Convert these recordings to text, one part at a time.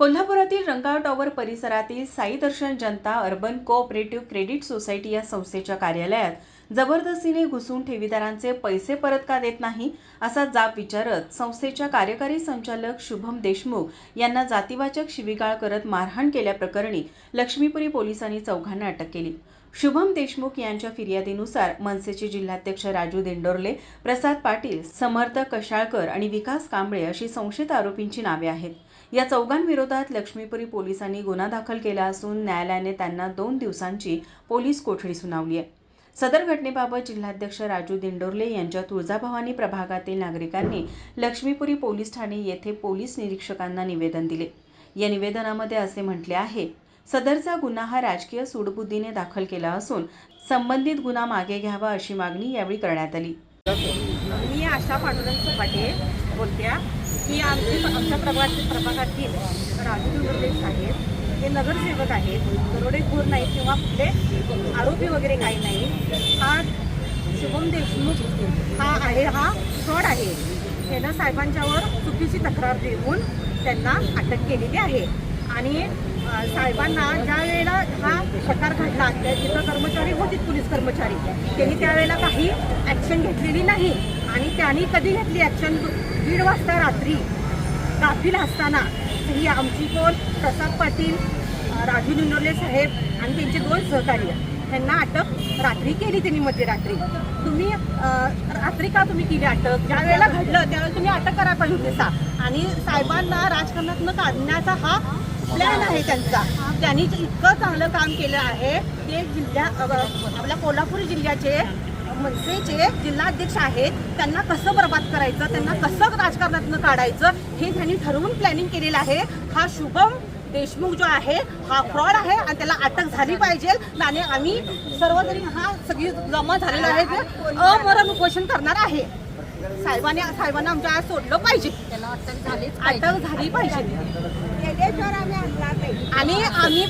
कोल्हापुरातील रंगाव टॉवर परिसरातील Sai Darshan Janata urban cooperative credit society या संस्थेच्या कार्यालयात जबरदस्तीने घुसून ठेवीदारांचे पैसे परत का देत नाही असा जाब विचारत संस्थेच्या कार्यकारी संचालक शुभम देशमुख यांना जातीवाचक शिवीगाळ करत मारहाण केल्याप्रकरणी लक्ष्मीपुरी पोलिसांनी चौघांना अटक केली. शुभम देशमुख यांच्या फिर्यादीनुसार मनसेचे जिल्हाध्यक्ष राजू दिंडोरले प्रसाद पाटील समर्थ कशाळकर आणि विकास कांबळे अशी संशयित आरोपींची नावे आहेत. या चौघांविरोधात लक्ष्मीपुरी पोलिसांनी गुन्हा दाखल केला असून न्यायालयाने त्यांना दोन दिवसांची पोलीस कोठडी सुनावली आहे. सदर घटनेबाबत जिल्हाध्यक्ष राजू दिंडोरले यांच्या तुळजाभवानी प्रभागातील नागरिकांनी लक्ष्मीपुरी पोलीस ठाणे येथे पोलीस निरीक्षकांना निवेदन दिले. या निवेदनामध्ये असे म्हटले आहे सदरचा गुन्हा हा राजकीय सूडबुद्धीने दाखल केला असून संबंधित गुन्हा मागे घ्यावा अशी मागणी यावेळी करण्यात आली. मी आशा पांडुरंग सपाटे बोलत्या की आमचे आमच्या प्रभागातील प्रभागातील राजू आहेत हे नगरसेवक आहेत. दरोडेखोर नाही किंवा कुठले आरोपी वगैरे काही नाही. हा शुभम देशमुख हा आहे हा फ्रॉड आहे. त्यानं साहेबांच्यावर चुकीची तक्रार देऊन त्यांना अटक केलेली आहे. आणि साहेबांना ज्या वेळेला हा प्रकार घडला तिथं जिथं कर्मचारी होते पोलीस कर्मचारी त्यांनी त्यावेळेला काही ॲक्शन घेतलेली नाही. आणि त्यांनी कधी घेतली ॲक्शन दीड वाजता रात्री. काफील असताना. ही आमची कोण? प्रसाद पाटील राजू निनोले साहेब आणि त्यांचे दोन सहकार्य त्यांना अटक रात्री केली त्यांनी मध्यरात्री. तुम्ही रात्री का तुम्ही केली अटक? ज्या वेळेला घडलं त्यावेळेला तुम्ही अटक करा पाहिजे सा. आणि साहेबांना राजकारणातनं काढण्याचा हा प्लॅन आहे त्यांचा. त्यांनी इतकं चांगलं काम केलं आहे. ते जिल्ह्या आपल्या कोल्हापूर जिल्ह्याचे मनसेचे जिल्हाध्यक्ष आहेत त्यांना कसं बर्बाद करायचं त्यांना कसं राजकारणातनं काढायचं हे त्यांनी ठरवून प्लॅनिंग केलेलं आहे. हा शुभम देशमुख जो आहे हा फ्रॉड आहे आणि त्याला अटक झाली पाहिजे. आणि आम्ही सर्वजणी हा सगळी जमा झालेला आहे ते अमरण उपोषण करणार आहे. साहेबांनी साहेबांना आमच्या आज सोडलं पाहिजे. त्याला अटक झाली अटक झाली पाहिजे. आणि आम्ही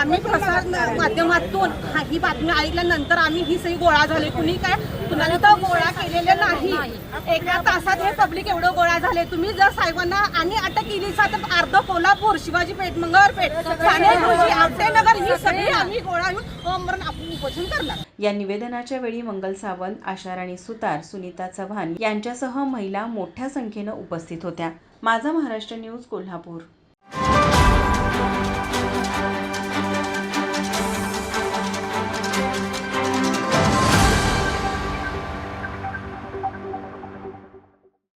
आम्ही प्रसार माध्यमातून ही बातमी ऐकल्यानंतर आम्ही ही सही गोळा झाले. कुणी काय कुणाला तर गोळा केलेले नाही. एका तासात हे पब्लिक एवढं गोळा झाले तुम्ही जर साहेबांना आणि अटक केली तर अर्ध कोल्हापूर शिवाजी पेठ मंगळवारपेठ ठाणे आपटेनगर ही सगळी आम्ही गोळा घेऊन आपण उपोषण करणार. या निवेदनाच्या वेळी मंगल सावंत आशाराणी सुतार सुनीता चव्हाण यांच्यासह महिला मोठ्या संख्येनं उपस्थित होत्या. माझा महाराष्ट्र न्यूज कोल्हापूर.